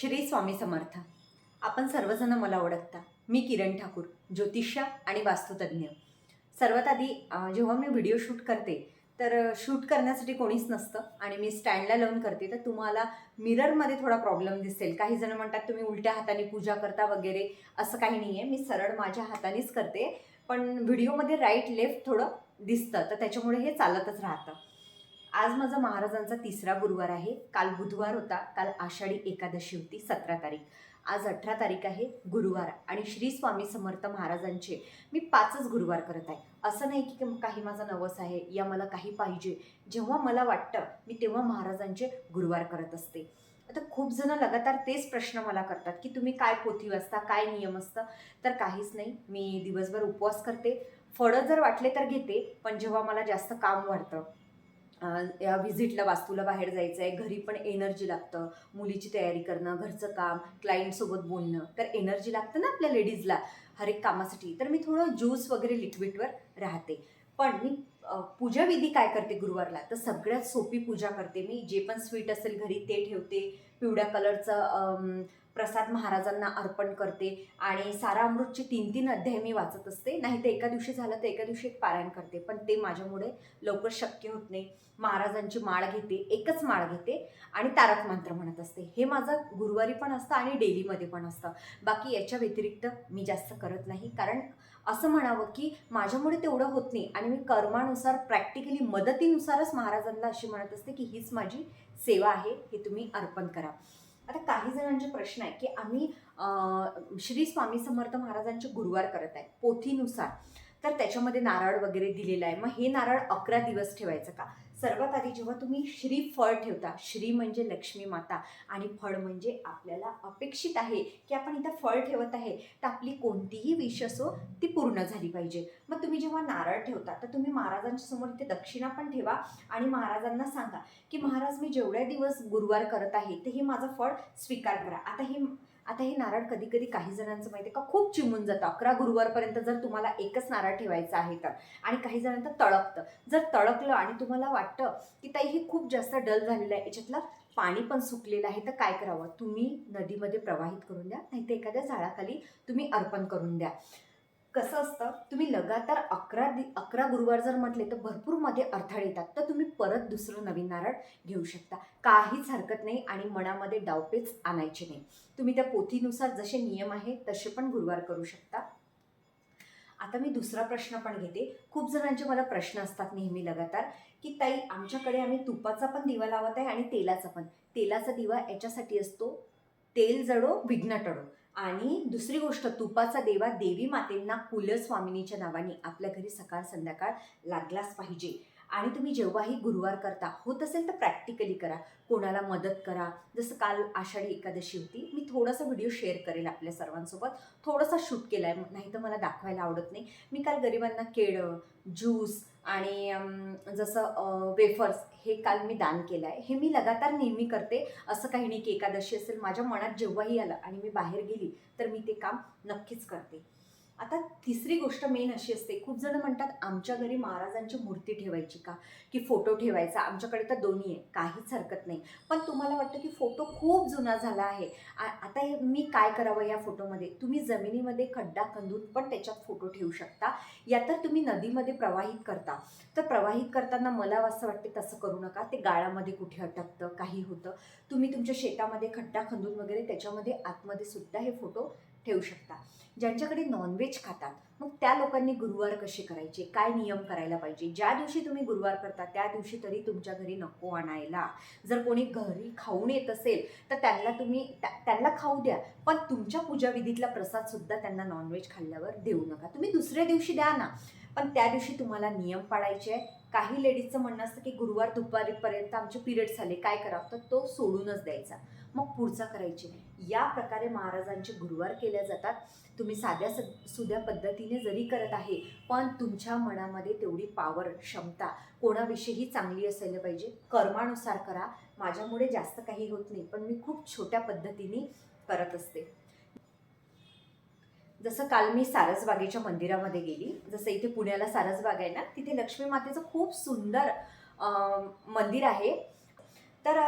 श्री स्वामी समर्थ. आपण सर्वजण मला ओळखता. मी किरण ठाकूर ज्योतिष्य आणि वास्तुतज्ञ. सर्वात आधी जेव्हा मी व्हिडिओ शूट करते तर शूट करण्यासाठी कोणीच नसतं आणि मी स्टँडला लावून करते. तर तुम्हाला मिररमध्ये थोडा प्रॉब्लेम दिसेल. काही जण म्हणतात तुम्ही उलट्या हाताने पूजा करता वगैरे. असं काही नाही आहे मी सरळ माझ्या हातानेच करते. पण व्हिडिओमध्ये राईट लेफ्ट थोडं दिसतं. तर त्याच्यामुळे हे चालतच राहतं. आज माझा महाराजांचा तिसरा गुरुवार आहे. काल बुधवार होता. काल आषाढी एकादशी होती सतरा तारीख. आज अठरा तारीख आहे गुरुवार. आणि श्री स्वामी समर्थ महाराजांचे मी पाचच गुरुवार करत आहे. असं नाही की काही माझा नवस आहे या मला काही पाहिजे. जेव्हा मला वाटतं मी तेव्हा महाराजांचे गुरुवार करत असते. आता खूप जण लगातार तेच प्रश्न मला करतात की तुम्ही काय पोथी वाचता काय नियम असतं? तर काहीच नाही. मी दिवसभर उपवास करते. फळं जर वाटले तर घेते पण जेव्हा मला जास्त काम वाढतं या व्हिजिटला वास्तूला बाहेर जायचं आहे घरी पण एनर्जी लागतं. मुलीची तयारी करणं घरचं काम क्लायंटसोबत बोलणं. तर एनर्जी लागतं ना आपल्या लेडीजला हर एक कामासाठी. तर मी थोडं ज्यूस वगैरे लिक्विडवर राहते. पण मी पूजाविधी काय करते गुरुवारला? तर सगळ्यात सोपी पूजा करते मी. जे पण स्वीट असेल घरी ते ठेवते. पिवळ्या कलरचं प्रसाद महाराजांना अर्पण करते आणि सारा अमृतचे तीन तीन अध्याय मी वाचत असते. नाही तर एका दिवशी झालं तर एका दिवशी एक पारायण करते. पण ते माझ्यामुळे लवकर शक्य होत नाही. महाराजांची माळ घेते एकच माळ घेते आणि तारक मंत्र म्हणत असते. हे माझं गुरुवारी पण असतं आणि डेलीमध्ये पण असतं. बाकी याच्या व्यतिरिक्त मी जास्त करत नाही. कारण असं म्हणावं की माझ्यामुळे तेवढं होत नाही आणि मी कर्मानुसार प्रॅक्टिकली मदतीनुसारच महाराजांना अशी म्हणत असते की हीच माझी सेवा आहे हे तुम्ही अर्पण करा. आता काही जणांचे प्रश्न आहे की आम्ही अं, श्री स्वामी समर्थ महाराजांचे गुरुवार करत आहे पोथीनुसार. तर त्याच्यामध्ये नारळ वगैरे दिलेला आहे. मग हे नारळ अकरा दिवस ठेवायचं का? सर्वात आधी जेव्हा तुम्ही श्री फळ ठेवता श्री म्हणजे लक्ष्मी माता आणि फळ म्हणजे आपल्याला अपेक्षित आहे की आपण इथं फळ ठेवत आहे तर आपली कोणतीही विष असो ती पूर्ण झाली पाहिजे. मग तुम्ही जेव्हा नारळ ठेवता तर तुम्ही महाराजांच्या समोर इथे दक्षिणा पण ठेवा आणि महाराजांना सांगा की महाराज मी जेवढ्या दिवस गुरुवार करत आहे ते हे माझं फळ स्वीकार करा. आता हे आता हे नारळ कधी कधी काही जणांचं माहिती आहे का खूप चिमून जातं. अकरा गुरुवारपर्यंत जर तुम्हाला एकच नारळ ठेवायचा आहे तर. आणि काही जणांचं तळकतं जर तळकलं आणि तुम्हाला वाटतं की ताई हे खूप जास्त डल झालेलं आहे याच्यातलं पाणी पण सुकलेलं आहे तर काय करावं? तुम्ही नदीमध्ये प्रवाहित करून द्या नाही तर एखाद्या झाडाखाली तुम्ही अर्पण करून द्या. कसं असतं तुम्ही लगातार अकरा दि अकरा गुरुवार जर म्हटले तर भरपूरमध्ये अडथळे येतात. तर तुम्ही परत दुसरं नवीन नारळ घेऊ शकता. काहीच हरकत नाही आणि मनामध्ये डावपेच आणायचे नाही. तुम्ही त्या पोथीनुसार जसे नियम आहे तसे पण गुरुवार करू शकता. आता मी दुसरा प्रश्न पण घेते. खूप जणांचे मला प्रश्न असतात नेहमी लगातार की ताई आमच्याकडे आम्ही तुपाचा पण दिवा लावत आहे आणि तेलाचा पण. तेलाचा दिवा याच्यासाठी असतो तेल जडो विघ्न टळो आणि दुसरी गोष्ट तुपाचा देवा देवी मातेंना कुलस्वामिनीच्या नावाने आपल्या घरी सकाळ संध्याकाळ लागलाच पाहिजे. आणि तुम्ही जेव्हाही गुरुवार करता होत असेल तर प्रॅक्टिकली करा. कोणाला मदत करा. जसं काल आषाढी एकादशी होती थोडासा व्हिडिओ शेअर करेल आपल्या सर्वांसोबत. थोडासा शूट केला आहे नाही तर मला दाखवायला आवडत नाही. मी काल गरिबांना केळं ज्यूस आणि जसं वेफर्स हे काल मी दान केलं आहे हे मी लगातार नेहमी करते. असं काही नाही की एकादशी असेल माझ्या मनात जेव्हाही आलं आणि मी बाहेर गेली तर मी ते काम नक्कीच करते. आता तिसरी गोष्ट मेन अशी असते खूप जण म्हणतात आमच्या घरी महाराजांची मूर्ती ठेवायची का? की फोटो ठेवायचा? आमच्याकडे तर दोन्ही आहे काहीच हरकत नाही. पण तुम्हाला वाटतं की फोटो खूप जुना झाला आहे. आ- आता मी काय करावं या फोटोमध्ये तुम्ही जमिनीमध्ये खड्डा खंदून पण त्याच्यात फोटो ठेवू शकता. या तर तुम्ही नदीमध्ये प्रवाहित करता. तर प्रवाहित करताना मला असं वाटते तसं करू नका. ते गाळामध्ये कुठे अटकतं काही होतं. तुम्ही तुमच्या शेतामध्ये खड्डा खंदून वगैरे त्याच्यामध्ये आतमध्ये सुद्धा हे फोटो ठेवू शकता. ज्यांच्याकडे नॉनव्हेज खातात मग त्या लोकांनी गुरुवार कसे करायचे? काय नियम करायला पाहिजे? ज्या दिवशी तुम्ही गुरुवार करता त्या दिवशी तरी तुमच्या घरी नको आणायला. जर कोणी घरी खाऊन येत असेल तर त्यांना तुम्ही त्या- त्यांना खाऊ द्या. पण तुमच्या पूजाविधीतला प्रसाद सुद्धा त्यांना नॉनव्हेज खाल्ल्यावर देऊ नका. तुम्ही दुसऱ्या दिवशी द्या ना. पण त्या दिवशी तुम्हाला नियम पाळायचे आहे काही लेडीजचं म्हणणं असतं की गुरुवार दुपारीपर्यंत आमचे पिरियड्स झाले काय करावं? तर तो सोडूनच द्यायचा. मग पुढचा करायचे. या प्रकारे महाराजांचे गुरुवार केल्या जातात. तुम्ही साध्या स- सुध्या पद्धतीने जरी करत आहे पण तुमच्या मनामध्ये तेवढी पावर क्षमता कोणाविषयीही चांगली असायला पाहिजे. कर्मानुसार करा. माझ्यामुळे जास्त काही होत नाही पण मी खूप छोट्या पद्धतीने करत असते. जसं काल मी सारसबागेच्या मंदिरामध्ये गेली जसं इथे पुण्याला सारसबाग आहे ना तिथे लक्ष्मी मातेचं खूप सुंदर मंदिर आहे. तर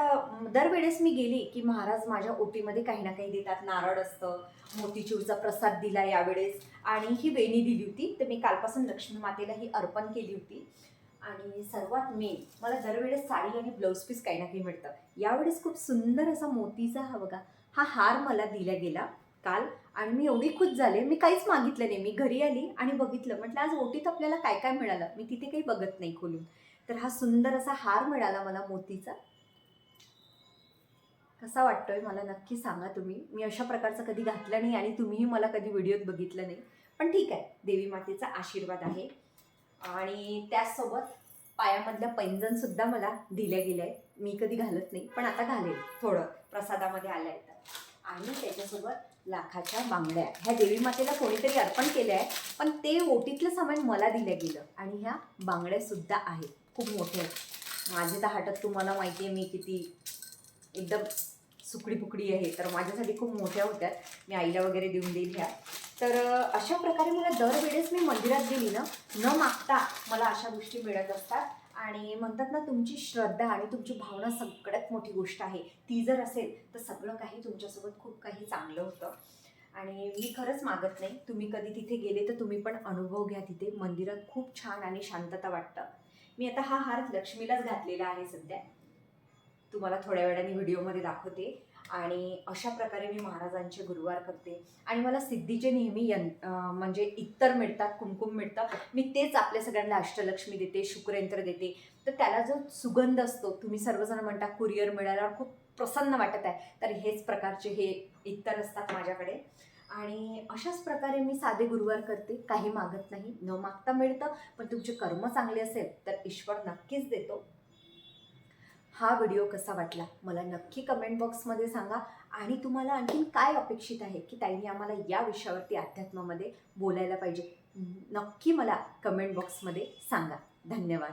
दरवेळेस मी गेली की महाराज माझ्या ओटीमध्ये काही ना काही देतात. नारळ असतं मोतीचूरचा प्रसाद दिला यावेळेस आणि ही वेणी दिली होती. तर मी कालपासून लक्ष्मी मातेला ही अर्पण केली होती. आणि सर्वात मेन मला दरवेळेस साडी आणि ब्लाऊज पीस काही ना काही मिळतं. यावेळेस खूप सुंदर असा मोतीचा हा बघा हा हार मला दिला गेला. काल आणि मी एवढी खुश झाले. मी काहीच मागितलं नाही. मी घरी आली आणि बघितलं. म्हटलं आज ओटीत आपल्याला काय काय मिळालं? मी तिथे काही बघत नाही खोलून. तर हा सुंदर असा हार मिळाला मला मोतीचा. कसा वाटतोय मला नक्की सांगा तुम्ही. मी अशा प्रकारचं कधी घातलं नाही आणि तुम्हीही मला कधी व्हिडिओत बघितलं नाही. पण ठीक आहे. देवी मातेचा आशीर्वाद आहे. आणि त्याचसोबत पायामधलं पैंजणसुद्धा मला दिल्या गेलं आहे मी कधी घालत नाही. पण आता घालेल थोडं. प्रसादामध्ये आलं आहे तर. आणि त्याच्यासोबत लाखाच्या बांगड्या ह्या देवी मातेला कोणीतरी अर्पण केल्या आहे पण ते ओटीतलं सामान मला दिलं गेलं आणि ह्या बांगड्यासुद्धा आहेत. खूप मोठ्या आहेत. माझे तर हातात तुम्हाला माहिती आहे मी किती एकदम सुकडी पुकडी आहे तर माझ्यासाठी खूप मोठ्या होत्या. मी आईला वगैरे देऊन देईल ह्या. तर अशा प्रकारे मला दरवेळेस मी मंदिरात गेली ना न मागता मला अशा गोष्टी मिळत असतात. आणि म्हणतात ना तुमची श्रद्धा आणि तुमची भावना सगळ्यात मोठी गोष्ट आहे. ती जर असेल तर सगळं काही तुमच्यासोबत खूप काही चांगलं होतं. आणि मी खरंच मागत नाही. तुम्ही कधी तिथे गेले तर तुम्ही पण अनुभव घ्या तिथे. मंदिरात खूप छान आणि शांतता वाटतं. मी आता हा हार लक्ष्मीलाच घातलेला आहे सध्या. तुम्हाला थोड्या वेळाने व्हिडिओमध्ये दाखवते. आणि अशा प्रकारे मी महाराजांचे गुरुवार करते. आणि मला सिद्धीचे नेहमी यं म्हणजे इतर मिळतात कुमकुम मिळतं. मी तेच आपल्या सगळ्यांना अष्टलक्ष्मी देते शुक्रयंत्र देते. तर त्याला जो सुगंध असतो तुम्ही सर्वजण म्हणता कुरिअर मिळाल्यावर खूप प्रसन्न वाटत आहे. तर हेच प्रकारचे हे इतर असतात माझ्याकडे. आणि अशाच प्रकारे मी साधे गुरुवार करते काही मागत नाही. न मागता मिळतं पण तुमचे कर्म चांगले असेल तर ईश्वर नक्कीच देतो. हा व्हिडिओ कसा वाटला? मला नक्की कमेंट बॉक्समध्ये सांगा. आणि तुम्हाला आणखीन काय अपेक्षित आहे की ताईने आम्हाला या विषयावरती अध्यात्मामध्ये बोलायला पाहिजे? नक्की मला कमेंट बॉक्समध्ये सांगा. धन्यवाद.